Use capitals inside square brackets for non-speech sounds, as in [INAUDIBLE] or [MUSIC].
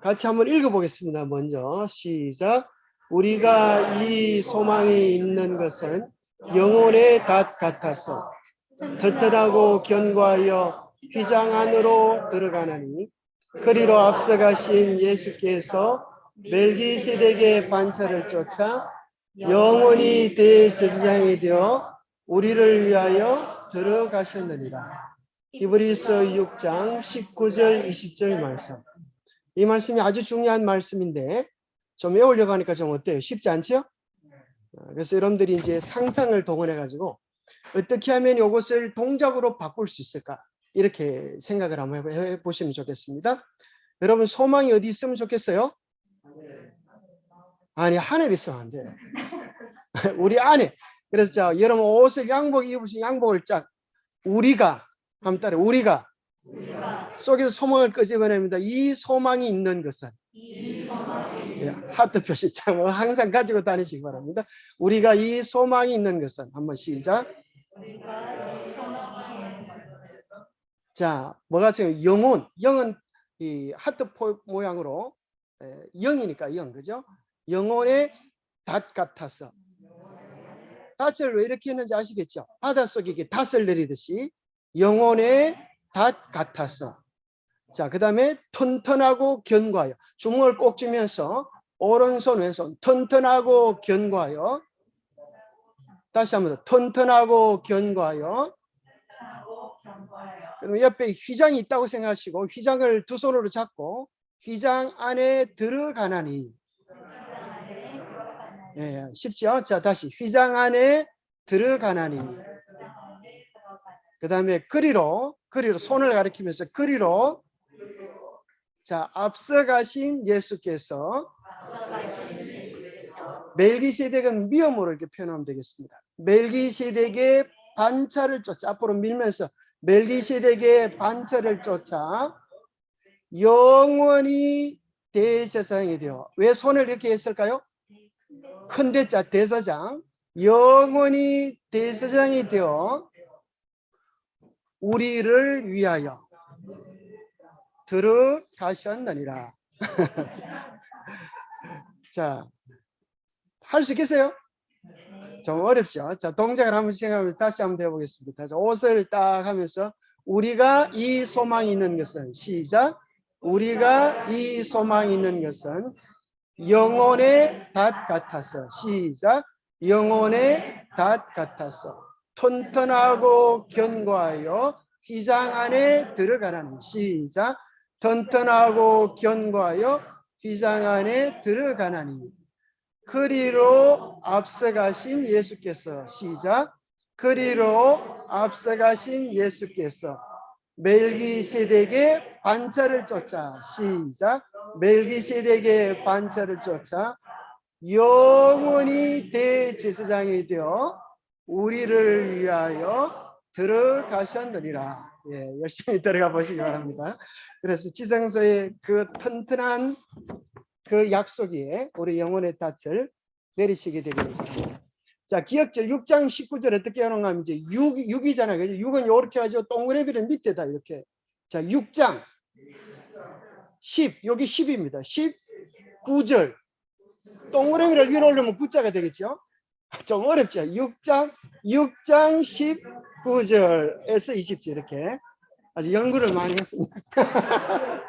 같이 한번 읽어보겠습니다. 먼저 시작. 우리가 이 소망이 있는 것은 영혼의 닷 같아서 튼튼하고 견고하여 휘장 안으로 들어가나니 그리로 앞서가신 예수께서 멜기세덱의 반차를 쫓아 영원히 대제사장이 되어 우리를 위하여 들어가셨느니라. 히브리서 6장 19절 20절 말씀. 이 말씀이 아주 중요한 말씀인데 좀 외우려고 하니까 좀 어때요? 쉽지 않죠? 어, 그래서 여러분들이 이제 상상을 동원해 가지고 어떻게 하면 이것을 동작으로 바꿀 수 있을까? 이렇게 생각을 한번 해 보시면 좋겠습니다. 여러분 소망이 어디 있으면 좋겠어요? 아니 하늘에 있으면 안 돼. [LAUGHS] 우리 안에. 그래서 자 여러분 옷을 양복 입으신 양복을 짝 우리가 한번 따라 우리가 속에서 소망을 끄집어냅니다. 이 소망이 있는 것은 예, 하트 표시 참 항상 가지고 다니시기 바랍니다. 우리가 이 소망이 있는 것은 한번 시작. 자, 뭐가 지금 영혼, 영은 이 하트 포 모양으로 에, 영이니까 영, 그죠? 영혼의 닷 같아서 닷을 왜 이렇게 했는지 아시겠죠? 바닷속에 이렇게 닷을 내리듯이 영혼의 닷 같아서 자, 그 다음에 튼튼하고 견고하여. 주먹을 꼭 쥐면서 오른손 왼손. 튼튼하고 견고하여. 다시 한 번 더. 튼튼하고 견고하여. 그럼 옆에 휘장이 있다고 생각하시고 휘장을 두 손으로 잡고 휘장 안에 들어가나니. 예, 쉽죠? 자 다시. 휘장 안에 들어가나니. 그 다음에 그리로 그리로 손을 가리키면서 그리로 자 앞서가신 예수께서 멜기세덱은 미음으로 이렇게 표현하면 되겠습니다. 멜기세덱의 반차를 쫓아 앞으로 밀면서 멜기세덱의 반차를 쫓아 영원히 대제사장이 되어 왜 손을 이렇게 했을까요? 큰 대자 대사장 영원히 대제사장이 되어 우리를 위하여 들어가셨느니라. [LAUGHS] 자, 할 수 있겠어요? 좀 어렵죠. 자, 동작을 한번 생각하면 다시 한번 해보겠습니다. 자, 옷을 딱 하면서 우리가 이 소망이 있는 것은 시작. 우리가 이 소망이 있는 것은 영혼의 닷 같아서 시작. 영혼의 닷 같아서 튼튼하고 견고하여 휘장 안에 들어가는 시작. 튼튼하고 견고하여 휘장 안에 들어가나니 그리로 앞서가신 예수께서 시작. 그리로 앞서가신 예수께서 멜기세덱의 반차를 쫓아 시작. 멜기세덱의 반차를 쫓아 영원히 대제사장이 되어 우리를 위하여 들어가셨느니라. 예, 열심히 [LAUGHS] 들어가 보시기 바랍니다. 그래서 지성소의 그 튼튼한 그 약속에 우리 영혼의 닻을 내리시게 바랍니다. 자, 기억절 6장 19절 어떻게 하면 이제 6, 6이잖아요. 그죠? 6은 이렇게 가지고 동그라미를 밑에다 이렇게. 자, 6장 10, 여기 10입니다. 19절. 동그라미를 위로 올리면 9자가 되겠죠? 좀 어렵죠? 6장, 6장 19절에서 20절 이렇게 아주 연구를 많이 했습니다. [LAUGHS]